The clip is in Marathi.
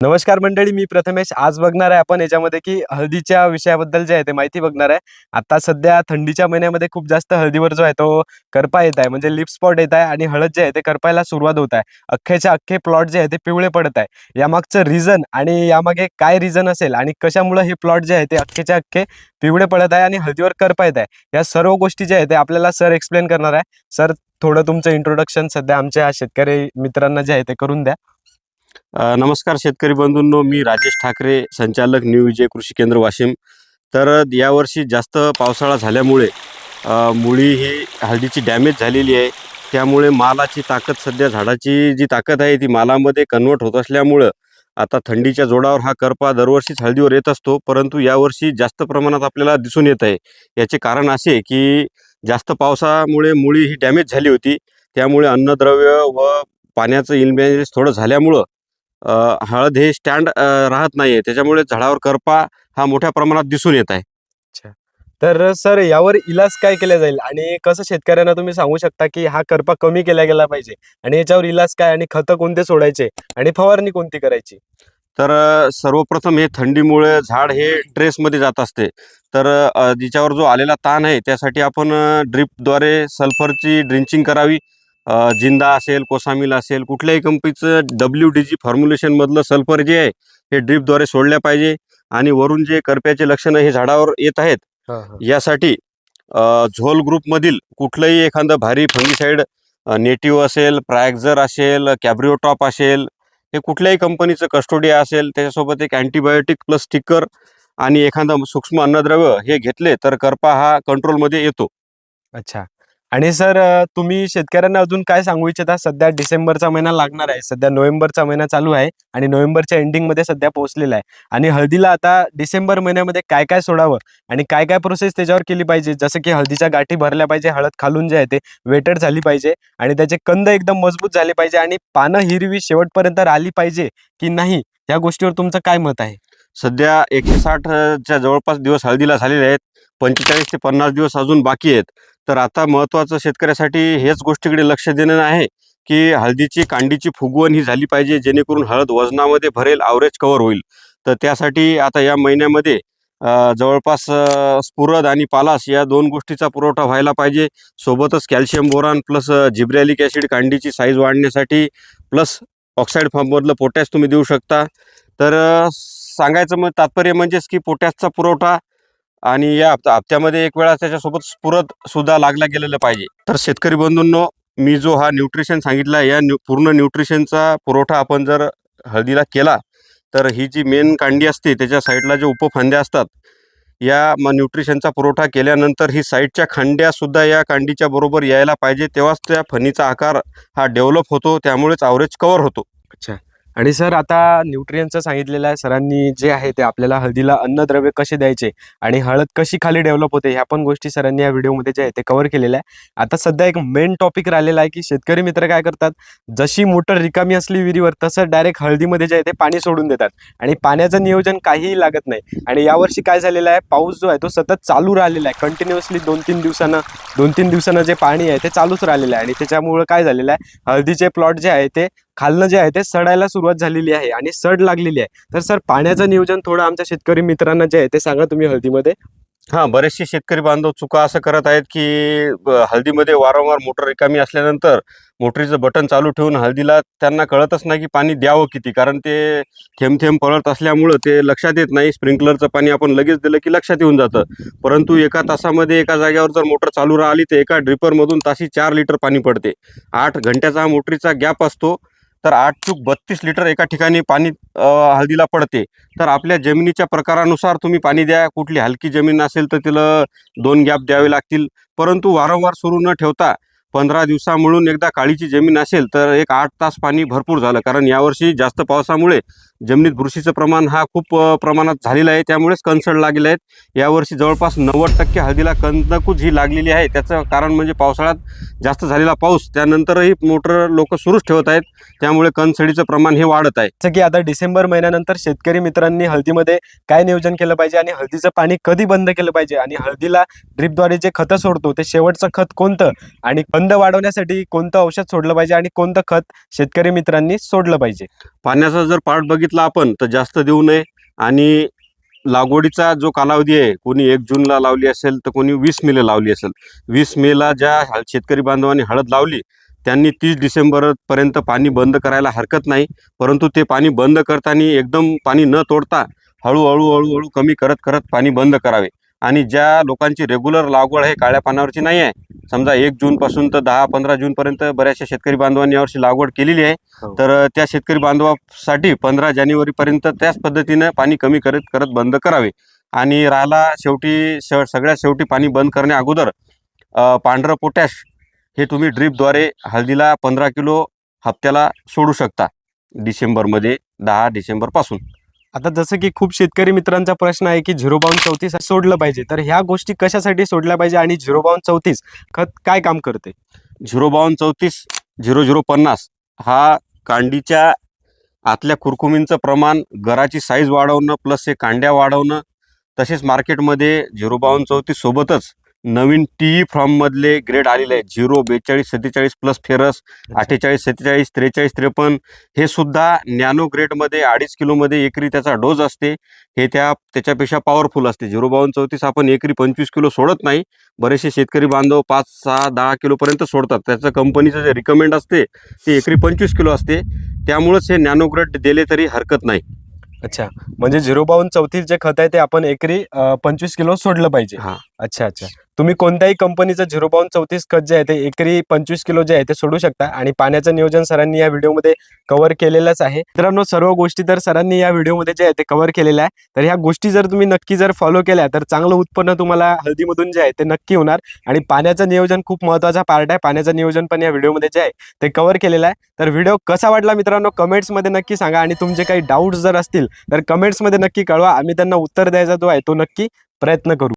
नमस्कार मंडळी मी प्रथमेश. आज बघणार आहे आपण याच्यामध्ये की हळदीच्या विषयाबद्दल जे आहे ते माहिती बघणार आहे. आता सध्या थंडीच्या महिन्यामध्ये खूप जास्त हळदीवर जो आहे तो करपा येत आहे. म्हणजे लिप स्पॉट येत आहे आणि हळद जे आहे ते करपायला सुरुवात होत आहे. अख्खेच्या अख्खे प्लॉट जे आहे ते पिवळे पडत आहे. यामागचं रिझन आणि यामागे काय रिझन असेल आणि कशामुळे हे प्लॉट जे आहे ते अख्खेच्या अख्खे पिवळे पडत आहे आणि हळदीवर करपा येत आहे. या सर्व गोष्टी ज्या आहेत ते आपल्याला सर एक्सप्लेन करणार आहे. सर थोडं तुमचं इंट्रोडक्शन सध्या आमच्या शेतकरी मित्रांना जे आहे ते करून द्या. नमस्कार शेतकरी बंधूंनो मी राजेश ठाकरे संचालक न्यू विजय कृषी केंद्र वाशिम. तर यावर्षी जास्त पावसाळा झाल्यामुळे मुळी ही हळदीची डॅमेज झालेली आहे. त्यामुळे मालाची ताकद सध्या झाडाची जी ताकद आहे ती मालामध्ये कन्वर्ट होत असल्यामुळं आता थंडीच्या जोडावर हा करपा दरवर्षीच हळदीवर येत असतो. परंतु यावर्षी जास्त प्रमाणात आपल्याला दिसून येत आहे. याचे कारण असे की जास्त पावसामुळे मुळी ही डॅमेज झाली होती. त्यामुळे अन्नद्रव्य व पाण्याचं इनबॅलेन्स थोडं झाल्यामुळं हळद हे स्टँड राहत नाहीये. त्याच्यामुळे झाडावर करपा हा मोठ्या प्रमाणात दिसून येत आहे. तर सर यावर इलाज काय केला जाईल? आणि कसं शेतकऱ्यांना तुम्ही सांगू शकता की हा करपा कमी केला गेला पाहिजे? आणि याच्यावर इलाज काय? आणि खतं कोणते सोडायचे? आणि फवारणी कोणती करायची? तर सर्वप्रथम हे थंडीमुळे झाड हे ट्रेसमध्ये जात असते. तर जिच्यावर जो आलेला ताण आहे त्यासाठी आपण ड्रिपद्वारे सल्फरची ड्रिंचिंग करावी. जिंदा असेल कोसामिल असेल कुठल्याही कंपनीचं डब्ल्यू डी जी फॉर्म्युलेशनमधलं सल्फर जे आहे हे ड्रिपद्वारे सोडल्या पाहिजे. आणि वरून जे करप्याचे लक्षणं हे झाडावर येत आहेत यासाठी झोल ग्रुपमधील कुठलंही एखादं भारी फंगिसाईड नेटिव्ह असेल प्रायक्झर असेल कॅब्रिओटॉप असेल हे कुठल्याही कंपनीचं कस्टोडिया असेल त्याच्यासोबत एक अँटीबायोटिक प्लस स्टिकर आणि एखादं सूक्ष्म अन्नद्रव्य हे घेतले तर करपा हा कंट्रोलमध्ये येतो. अच्छा. आणि सर तुम्ही शेतकऱ्यांना अजून काय सांगू इच्छिता? सध्या डिसेंबरचा महिना लागणार आहे. सध्या नोव्हेंबरचा महिना चालू आहे आणि नोव्हेंबरच्या एंडिंगमध्ये सध्या पोहोचलेला आहे. आणि हळदीला आता डिसेंबर महिन्यामध्ये काय काय सोडावं आणि काय काय प्रोसेस त्याच्यावर केली पाहिजे? जसं की हळदीच्या गाठी भरल्या पाहिजे हळद खालून जे आहे ते वेटेड झाली पाहिजे आणि त्याचे कंद एकदम मजबूत झाले पाहिजे आणि पानं हिरवी शेवटपर्यंत राहिली पाहिजे की नाही? या गोष्टीवर तुमचं काय मत आहे? सध्या एकशे साठच्या जवळपास दिवस हळदीला झालेले आहेत. पंचेचाळीस ते पन्नास दिवस अजून बाकी आहेत. तर आता महत्त्वाचं शेतकऱ्यासाठी हेच गोष्टीकडे लक्ष देणं आहे की हळदीची कांडीची फुगवण ही झाली पाहिजे जेणेकरून हळद वजनामध्ये भरेल आवरेज कव्हर होईल. तर त्यासाठी आता या महिन्यामध्ये जवळपास स्पुरद स्फुरद आणि पालास या दोन गोष्टीचा पुरवठा व्हायला पाहिजे. सोबतच calcium boron plus gibberellic acid कांडीची size वाढण्यासाठी प्लस ऑक्साईड फॉर्ममधलं पोटॅश तुम्ही देऊ शकता. तर सांगायचं मग तात्पर्य म्हणजेच की पोटॅशचा पुरवठा आणि या हप्ता हप्त्यामध्ये एक वेळा त्याच्यासोबत स्फुरद सुद्धा लागला गेलेलं पाहिजे. तर शेतकरी बंधूंनो मी जो हा न्यूट्रिशन सांगितला या न्यू पूर्ण न्यूट्रिशनचा पुरवठा आपण जर हळदीला केला तर ही जी मेन कांडी असते त्याच्या साईडला जे उपफांद्या असतात या म न्यूट्रिशनचा पुरवठा केल्यानंतर ही साईडच्या खांड्यासुद्धा या कांडीच्या बरोबर यायला पाहिजे तेव्हाच त्या फणीचा आकार हा डेव्हलप होतो त्यामुळेच आवरेज कवर होतो. अच्छा. आणि सर आता न्यूट्रियनचं सांगितलेलं आहे सरांनी जे आहे ते आपल्याला हळदीला अन्नद्रव्य कसे द्यायचे आणि हळद कशी खाली डेव्हलप होते ह्या पण गोष्टी सरांनी या व्हिडिओमध्ये जे आहे ते कव्हर केलेल्या आहे आता सध्या एक मेन टॉपिक राहिलेला आहे की शेतकरी मित्र काय करतात जशी मोटर रिकामी असली विहिरीवर तसं डायरेक्ट हळदीमध्ये जे आहे ते पाणी सोडून देतात. आणि पाण्याचं नियोजन काहीही लागत नाही. आणि यावर्षी काय झालेलं आहे पाऊस जो आहे तो सतत चालू राहिलेला आहे. कंटिन्युअसली दोन तीन दिवसानं दोन तीन दिवसानं जे पाणी आहे ते चालूच राहिलेलं आहे. आणि त्याच्यामुळं काय झालेलं आहे हळदीचे प्लॉट जे आहे ते खालनं जे आहे ते सडायला सुरुवात झालेली आहे आणि सड लागलेली आहे. तर सर पाण्याचं नियोजन थोडं आमच्या शेतकरी मित्रांना जे आहे ते सांगा तुम्ही हळदीमध्ये. हा बरेचसे शेतकरी बांधव चुका असं करत आहेत की हळदीमध्ये वारंवार मोटर रिकामी असल्यानंतर मोटरीचं बटन चालू ठेवून हळदीला त्यांना कळतच नाही की पाणी द्यावं किती कारण ते थेंब थेंब पळत असल्यामुळं ते लक्षात येत नाही. स्प्रिंकलरचं पाणी आपण लगेच दिलं की लक्षात येऊन जातं. परंतु एका तासामध्ये एका जागेवर जर मोटर चालू राहिली तर एका ड्रिपरमधून ताशी चार लिटर पाणी पडते. आठ घंट्याचा हा मोटरीचा गॅप असतो. तर आठ चूक बत्तीस लिटर एका ठिकाणी पाणी हळदीला पडते. तर आपल्या जमिनीच्या प्रकारानुसार तुम्ही पाणी द्या. कुठली हलकी जमीन असेल तर तिला दोन गॅप द्यावे लागतील. परंतु वारंवार सुरू न ठेवता पंधरा दिवसा मिळून एकदा काळीची जमीन असेल तर एक आठ तास पाणी भरपूर झालं. कारण यावर्षी जास्त पावसामुळे जमिनीत बुरशीचं प्रमाण हा खूप प्रमाणात झालेलं आहे. त्यामुळेच कणसड लागले आहेत. यावर्षी जवळपास नव्वद टक्के हळदीला कंदकूज ही लागलेली आहे. त्याचं कारण म्हणजे पावसाळ्यात जास्त झालेला पाऊस. त्यानंतरही मोटर लोक सुरूच ठेवत आहेत. त्यामुळे कणसडीचं प्रमाण हे वाढत आहे. जसं की आता डिसेंबर महिन्यानंतर शेतकरी मित्रांनी हळदीमध्ये काय नियोजन केलं पाहिजे आणि हळदीचं पाणी कधी बंद केलं पाहिजे? आणि हळदीला ड्रिपद्वारे जे खतं सोडतो ते शेवटचं खत कोणतं? आणि कंद वाढवण्यासाठी कोणतं औषध सोडलं पाहिजे आणि कोणतं खत शेतकरी मित्रांनी सोडलं पाहिजे? पाण्याचा जर पार्ट बघितला आपण तर जास्त देऊ नये. आणि लागवडीचा जो कालावधी आहे कोणी एक जूनला लावली असेल तर कोणी वीस मेला लावली असेल. वीस मेला ज्या शेतकरी बांधवांनी हळद लावली त्यांनी तीस डिसेंबरपर्यंत पाणी बंद करायला हरकत नाही. परंतु ते पाणी बंद करताना एकदम पाणी न तोडता हळूहळू हळूहळू कमी करत करत पाणी बंद करावे. आणि ज्या लोकांची रेग्युलर लागवड आहे काळ्या पानावरची नाही आहे समजा एक जूनपासून तर दहा पंधरा जूनपर्यंत बऱ्याचशा शेतकरी बांधवांनी यावर्षी लागवड केलेली आहे. हो. तर त्या शेतकरी बांधवासाठी पंधरा जानेवारीपर्यंत त्याच पद्धतीनं पाणी कमी करत करत बंद करावे. आणि राहिला शेवटी श सगळ्यात शेवटी पाणी बंद करण्या अगोदर पांढरं पोटॅश हे तुम्ही ड्रीपद्वारे हळदीला पंधरा किलो हप्त्याला सोडू शकता डिसेंबरमध्ये दहा डिसेंबरपासून आता जसं की खूप शेतकरी मित्रांचा प्रश्न आहे की झिरो बाउंड चौतीस सोडलं पाहिजे. तर ह्या गोष्टी कशासाठी सोडल्या पाहिजे आणि झिरो बाउंड चौतीस खत काय काम करते? झिरो बावन्न चौतीस झिरो झिरो पन्नास हा कांडीच्या आतल्या कुरकुमींचं प्रमाण घराची साईज वाढवणं प्लस हे कांड्या वाढवणं तसेच मार्केटमध्ये झिरो बावन्न चौतीस सोबतच नवीन टी फॉर्ममधले ग्रेड आलेले आहेत. झिरो बेचाळीस सत्तेचाळीस प्लस फेरस अठ्ठेचाळीस सत्तेचाळीस त्रेचाळीस त्रेपन्न हे सुद्धा नॅनो ग्रेडमध्ये अडीच किलोमध्ये एकरी त्याचा डोस असते. हे त्या त्याच्यापेक्षा पॉवरफुल असते. झिरो बावन्न चौतीस आपण एकरी पंचवीस किलो सोडत नाही. बरेचसे शेतकरी बांधव पाच सहा दहा किलोपर्यंत सोडतात. त्याचं कंपनीचं जे रिकमेंड असते ते एकरी पंचवीस किलो असते. त्यामुळेच हे नॅनो ग्रेड दिले तरी हरकत नाही. अच्छा. म्हणजे झिरो बाउंड चौतीस जे खत आहे ते आपण एकरी पंचवीस किलो सोडलं पाहिजे. हा. अच्छा अच्छा. तुम्ही कोणत्याही कंपनीचं झिरो बाउंड चौतीस खत जे आहे ते एकरी पंचवीस किलो जे आहे ते सोडू शकता आणि पाण्याचं नियोजन सरांनी या व्हिडिओमध्ये कव्हर केलेलंच आहे. मित्रांनो सर्व गोष्टी तर सरांनी या व्हिडिओमध्ये जे आहे ते कव्हर केलेल्या आहे. तर ह्या गोष्टी जर तुम्ही नक्की जर फॉलो केल्या तर चांगलं उत्पन्न तुम्हाला हळदीमधून जे आहे ते नक्की होणार आणि पाण्याचं नियोजन खूप महत्त्वाचा पार्ट आहे. पाण्याचं नियोजन पण या व्हिडिओमध्ये जे आहे ते कव्हर केलेलं आहे. तर व्हिडिओ कसा वाटला मित्रांनो कमेंट्समध्ये नक्की सांगा आणि तुमचे काही डाऊट्स जर असतील तर कमेंट्समध्ये नक्की कळवा. आम्ही त्यांना उत्तर द्यायचा जो आहे तो नक्की प्रयत्न करू.